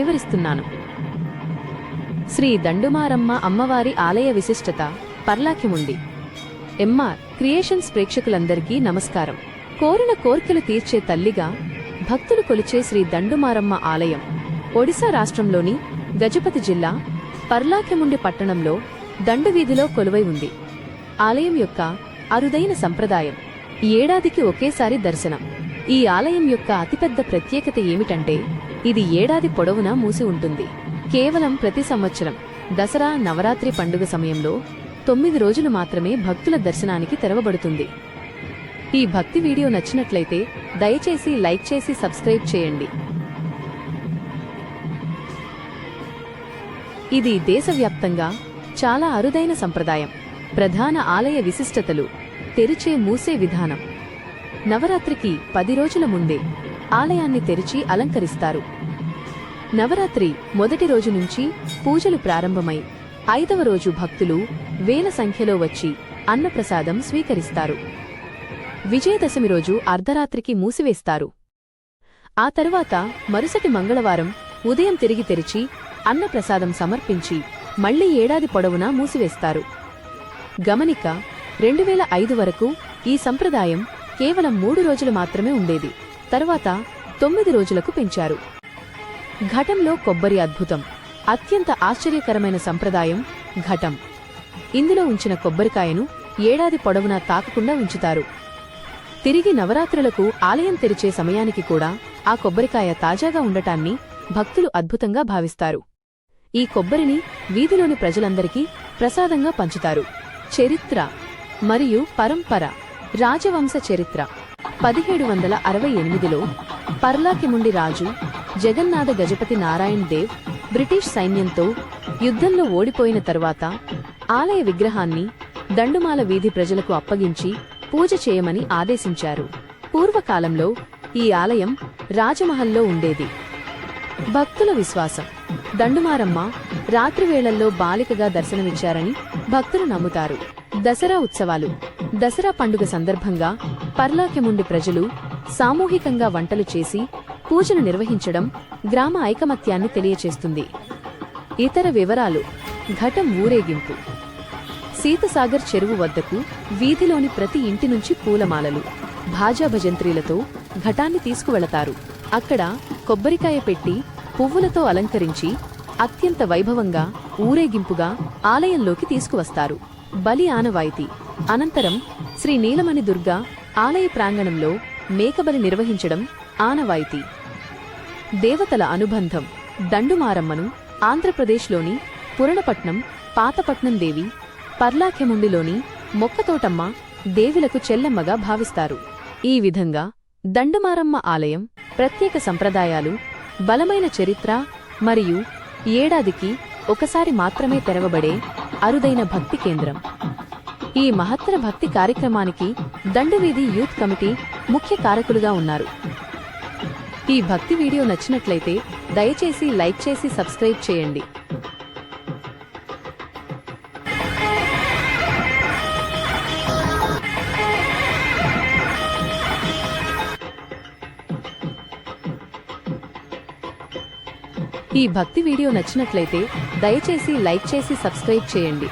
వివరిస్తున్నాను. శ్రీ దండుమారమ్మ అమ్మవారి ఆలయ విశిష్టత పర్లాక్యముండి ఎంఆర్ క్రియేషన్స్ ప్రేక్షకులందరికీ నమస్కారం. కోరిన కోర్కెలు తీర్చే తల్లిగా భక్తులు కొలిచే శ్రీ దండుమారమ్మ ఆలయం ఒడిశా రాష్ట్రంలోని గజపతి జిల్లా పర్లాకెముండి పట్టణంలో దండువీధిలో కొలువై ఉంది. ఆలయం యొక్క అరుదైన సంప్రదాయం ఈ ఏడాదికి ఒకేసారి దర్శనం. ఈ ఆలయం యొక్క అతిపెద్ద ప్రత్యేకత ఏమిటంటే ఇది ఏడాది పొడవునా మూసి ఉంటుంది. కేవలం ప్రతి సంవత్సరం దసరా నవరాత్రి పండుగ సమయంలో తొమ్మిది రోజులు మాత్రమే భక్తుల దర్శనానికి తెరవబడుతుంది. ఈ భక్తి వీడియో నచ్చినట్లయితే దయచేసి లైక్ చేసి సబ్స్క్రైబ్ చేయండి. ఇది దేశవ్యాప్తంగా చాలా అరుదైన సంప్రదాయం. ప్రధాన ఆలయ విశిష్టతలు తెరిచే మూసే విధానం. నవరాత్రికి పది రోజుల ముందే ఆలయాన్ని తెరిచి అలంకరిస్తారు. నవరాత్రి మొదటి రోజు నుంచి పూజలు ప్రారంభమై ఐదవ రోజు భక్తులు వేల సంఖ్యలో వచ్చి అన్నప్రసాదం స్వీకరిస్తారు. విజయదశమి రోజు అర్ధరాత్రికి మూసివేస్తారు. ఆ తరువాత మరుసటి మంగళవారం ఉదయం తిరిగి తెరిచి అన్నప్రసాదం సమర్పించి మళ్ళీ ఏడాది పొడవునా మూసివేస్తారు. గమనిక రెండు వేల ఐదు వరకు ఈ సంప్రదాయం కేవలం మూడు రోజులు మాత్రమే ఉండేది. తర్వాత తొమ్మిది రోజులకు పెంచారు. ఘటంలో కొబ్బరి అద్భుతం. అత్యంత ఆశ్చర్యకరమైన సంప్రదాయం ఘటం. ఇందులో ఉంచిన కొబ్బరికాయను ఏడాది పొడవునా తాకకుండా ఉంచుతారు. తిరిగి నవరాత్రులకు ఆలయం తెరిచే సమయానికి కూడా ఆ కొబ్బరికాయ తాజాగా ఉండటాన్ని భక్తులు అద్భుతంగా భావిస్తారు. ఈ కొబ్బరిని వీధిలోని ప్రజలందరికీ ప్రసాదంగా పంచుతారు. చరిత్ర మరియు పరంపర రాజవంశ చరిత్ర. పదిహేడు వందల అరవై ఎనిమిదిలో పర్లాకిముండి రాజు జగన్నాథ గజపతి నారాయణ్ దేవ్ బ్రిటిష్ సైన్యంతో యుద్ధంలో ఓడిపోయిన తరువాత ఆలయ విగ్రహాన్ని దండుమాల వీధి ప్రజలకు అప్పగించి పూజ చేయమని ఆదేశించారు. పూర్వకాలంలో ఈ ఆలయం రాజమహల్లో ఉండేది. భక్తుల విశ్వాసం. దండుమారమ్మ రాత్రివేళల్లో బాలికగా దర్శనమిచ్చారని భక్తులు నమ్ముతారు. దసరా ఉత్సవాలు. దసరా పండుగ సందర్భంగా పర్లాకెముండి ప్రజలు సామూహికంగా వంటలు చేసి పూజను నిర్వహించడం గ్రామ ఐకమత్యాన్ని తెలియచేస్తుంది. ఇతర వివరాలు ఘటం ఊరేగింపు. సీతసాగర్ చెరువు వద్దకు వీధిలోని ప్రతి ఇంటి నుంచి పూలమాలలు భాజాభజంత్రీలతో ఘటాన్ని తీసుకువెళతారు. అక్కడ కొబ్బరికాయ పెట్టి పువ్వులతో అలంకరించి అత్యంత వైభవంగా ఊరేగింపుగా ఆలయంలోకి తీసుకువస్తారు. బలి ఆనవాయితీ. అనంతరం శ్రీ నీలమణి దుర్గా ఆలయ ప్రాంగణంలో మేకబలి నిర్వహించడం ఆనవాయితీ. దేవతల అనుబంధం దండుమారమ్మను ఆంధ్రప్రదేశ్లోని పురణపట్నం పాతపట్నం దేవి పర్లాఖ్యముండిలోని మొక్కతోటమ్మ దేవులకు చెల్లెమ్మగా భావిస్తారు. ఈ విధంగా దండుమారమ్మ ఆలయం ప్రత్యేక సంప్రదాయాలు బలమైన చరిత్ర మరియు ఏడాదికి ఒకసారి మాత్రమే తెరవబడే అరుదైన భక్తి కేంద్రం. ఈ మహత్తర భక్తి కార్యక్రమానికి దండవీధి యూత్ కమిటీ ముఖ్య కారకులుగా ఉన్నారు. ఈ భక్తి వీడియో నచ్చినట్లయితే దయచేసి లైక్ చేసి సబ్స్క్రైబ్ చేయండి. ఈ భక్తి వీడియో నచ్చినట్లయితే దయచేసి లైక్ చేసి సబ్స్క్రైబ్ చేయండి.